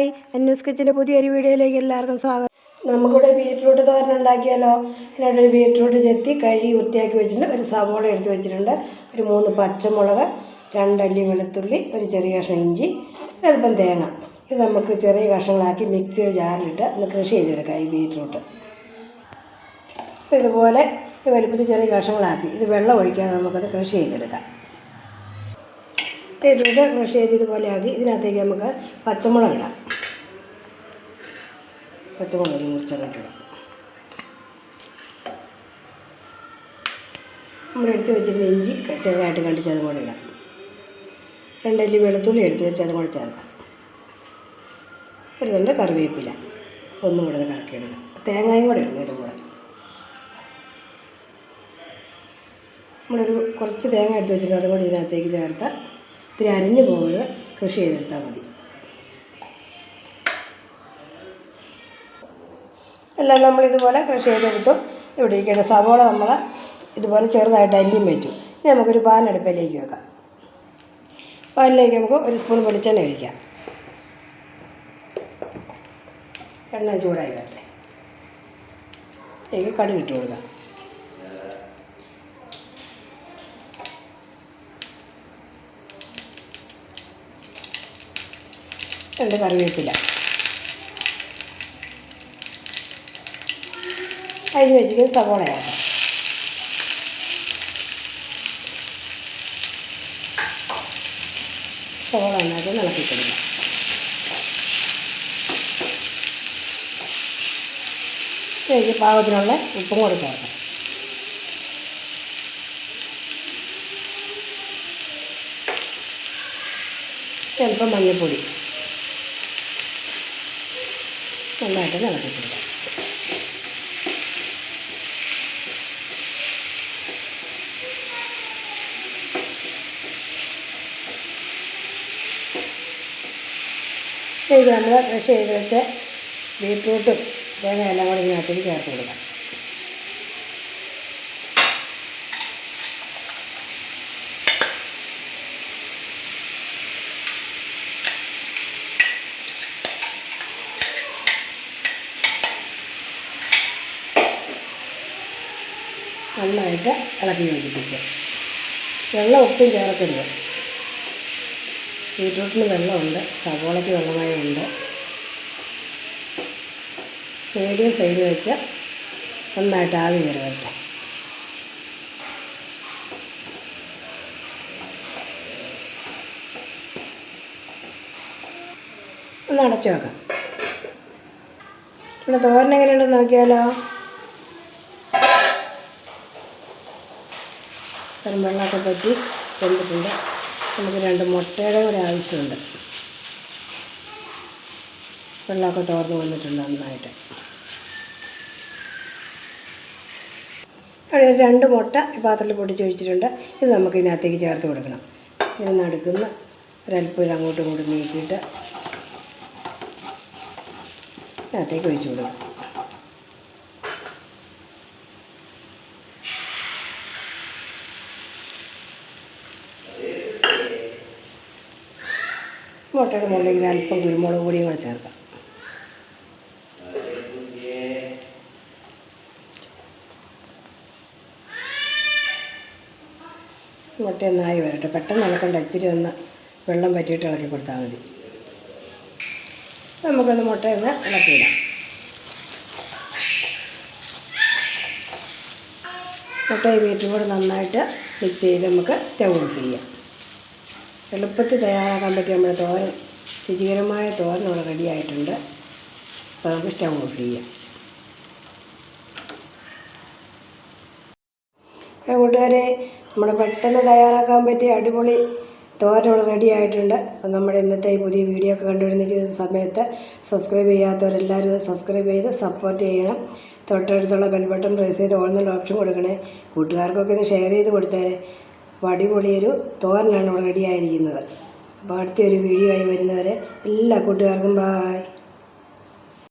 Hi അന്യൂസ് കിച്ചന്റെ പുതിയൊരു വീഡിയോയിലേക്ക് എല്ലാവർക്കും സ്വാഗതം. നമുക്കിവിടെ ബീറ്റ്റൂട്ട് തോരൻ ഉണ്ടാക്കിയാലോ അതിനായിട്ട് ഒരു ബീറ്റ്റൂട്ട് ചെത്തി കഴുകി വൃത്തിയാക്കി വെച്ചിട്ടുണ്ട്. ഒരു സവോള എടുത്ത് വെച്ചിട്ടുണ്ട്. ഒരു മൂന്ന് പച്ചമുളക് രണ്ടല്ലി വെളുത്തുള്ളി ഒരു ചെറിയ കഷ്ണം ഇഞ്ചി അല്പം തേങ്ങ. ഇത് നമുക്ക് ചെറിയ കഷ്ണങ്ങളാക്കി മിക്സിയിൽ ജാറിലിട്ട് ഒന്ന് കൃഷി ചെയ്തെടുക്കാം ഈ ബീറ്റ്റൂട്ട്. ഇതുപോലെ ഈ വലുപ്പത്തിൽ ചെറിയ കഷ്ണങ്ങളാക്കി. ഇത് വെള്ളം ഒഴിക്കാതെ നമുക്കത് കൃഷി ചെയ്തെടുക്കാം. ബീറ്റ്റൂട്ട് കൃഷി ചെയ്ത് ഇതുപോലെ ആക്കി. ഇതിനകത്തേക്ക് നമുക്ക് പച്ചമുളക് ഇടാം. പച്ചമുളക് മുറിച്ചങ്ങോട്ട് നമ്മൾ എടുത്ത് വെച്ചിരുന്ന ഇഞ്ചി ചെറുതായിട്ട് കണ്ടിച്ച് അതും കൂടെ ഇടാം. രണ്ടല്ലി വെളുത്തുള്ളി എടുത്ത് വെച്ച് അതും കൂടെ ചേർക്കാം. ഒരു രണ്ട് കറിവേപ്പില. ഒന്നും കൂടെ കറക്കി ഇടണം തേങ്ങയും കൂടെ ഇടുന്നു ഇതിന്റെ കൂടെ. നമ്മളൊരു കുറച്ച് തേങ്ങ എടുത്ത് വെച്ചിട്ട് അതും കൂടി ഇതിനകത്തേക്ക് ചേർത്താൽ ഇത്തിരി അരിഞ്ഞു പോകരുത്. കൃഷി ചെയ്തെടുത്താൽ മതി. എല്ലാം നമ്മളിതുപോലെ കൃഷി ചെയ്തെടുത്തു. ഇവിടെ ഇരിക്കേണ്ട സവോള നമ്മൾ ഇതുപോലെ ചെറുതായിട്ട് അല്ലിയും വെച്ചു. ഇനി നമുക്കൊരു പാൻ അടുപ്പിലേക്ക് വെക്കാം. പാനിലേക്ക് നമുക്ക് ഒരു സ്പൂൺ വെളിച്ചെണ്ണ ഒഴിക്കാം. എണ്ണ ചൂടായി വരട്ടെ. എനിക്ക് കടുക് ഇട്ട് കൊടുക്കാം. രണ്ട് കറിവേപ്പില. അരിഞ്ഞ് വെച്ചിരിക്കുന്നത് സവോളയാണ്. സവോള ഉണ്ടാക്കി ഇളക്കി കൊടുക്കാം ഇതിലേക്ക് പാകത്തിനുള്ള ഉപ്പും കൂടി ചേർക്കാം. ചിലപ്പോൾ മഞ്ഞൾപ്പൊടി നന്നായിട്ട് ഇളക്കി ഇത് നമ്മൾ ഫ്രഷ് ചെയ്ത് വെച്ച ബീട്രൂട്ടും തേങ്ങ എല്ലാം കൂടി ഇതിനകത്തേക്ക് ചേർത്ത് കൊടുക്കാം. നന്നായിട്ട് ഇളക്കി യോജിപ്പിക്കുക. വെള്ളം ഒട്ടും ചേർക്കരുത്. ബീട്രൂട്ടിന് വെള്ളമുണ്ട് സവോളയ്ക്ക് വെള്ളമയമുണ്ട് മീഡിയം ഫ്ലെയിമിൽ വെച്ച് നന്നായിട്ട് ആവി കയറട്ടെ ഒന്ന് അടച്ചു വെക്കാം. ഇവിടെ തോരൻ എങ്ങനെയുണ്ടെന്ന് നോക്കിയാലോ? വെള്ളമൊക്കെ പറ്റി വെന്തിട്ടുണ്ട്. നമുക്ക് രണ്ട് മുട്ടയുടെ കൂടെ ആവശ്യമുണ്ട് വെള്ളമൊക്കെ തോർന്ന് വന്നിട്ടുണ്ട് നന്നായിട്ട്. അവിടെ രണ്ട് മുട്ട പാത്രത്തിൽ പൊടിച്ച് വെച്ചിട്ടുണ്ട്. ഇത് നമുക്ക് ഇതിനകത്തേക്ക് ചേർത്ത് കൊടുക്കണം. ഇതിന് നടുക്കുന്ന ഒരല്പം ഇത് അങ്ങോട്ടും ഇങ്ങോട്ടും നീക്കിയിട്ട് ഇതിനകത്തേക്ക് ഒഴിച്ചു കൊടുക്കും മുകളിലേക്ക് അല്പം കുരുമുളക് പൊടിയും കൂടെ ചേർക്കാം. മുട്ട ഒന്നായി വരട്ടെ. പെട്ടെന്ന് ഇളക്കണ്ട ഇച്ചിരി ഒന്ന് വെള്ളം പറ്റിയിട്ട് ഇളക്കി കൊടുത്താൽ മതി. നമുക്കൊന്ന് മുട്ട ഒന്ന് ഇളക്കിയിടാം മുട്ടയും മീറ്റും കൂടെ നന്നായിട്ട് മിക്സ് ചെയ്ത് നമുക്ക് സ്റ്റൗ ഓഫ് ചെയ്യാം. എളുപ്പത്തിൽ തയ്യാറാക്കാൻ പറ്റിയ നമ്മുടെ തോരൻ രുചികരമായ തോരൻ ഇവിടെ റെഡി ആയിട്ടുണ്ട്. അപ്പോൾ നമുക്ക് സ്റ്റവ് ഓഫ് ചെയ്യാം. കൂട്ടുകാരെ നമ്മൾ പെട്ടെന്ന് തയ്യാറാക്കാൻ പറ്റിയ അടിപൊളി തോരൻ അവിടെ റെഡി ആയിട്ടുണ്ട്. അപ്പോൾ നമ്മുടെ ഇന്നത്തെ ഈ പുതിയ വീഡിയോ ഒക്കെ കണ്ടുവരുന്ന സമയത്ത് സബ്സ്ക്രൈബ് ചെയ്യാത്തവരെല്ലാവരും സബ്സ്ക്രൈബ് ചെയ്ത് സപ്പോർട്ട് ചെയ്യണം. തൊട്ടടുത്തുള്ള ബെൽബട്ടൺ പ്രസ് ചെയ്ത് ഓൺലൈൻ ഓപ്ഷൻ കൊടുക്കണേ. കൂട്ടുകാർക്കൊക്കെ ഇത് ഷെയർ ചെയ്ത് കൊടുത്തേരെ. അപ്പോൾ അടിപൊളിയൊരു തോരനാണ് ഇവിടെ റെഡി ആയിരിക്കുന്നത്. അപ്പോൾ അടുത്തൊരു വീഡിയോ ആയി വരുന്നവരെ എല്ലാ കൂട്ടുകാർക്കും ബായ്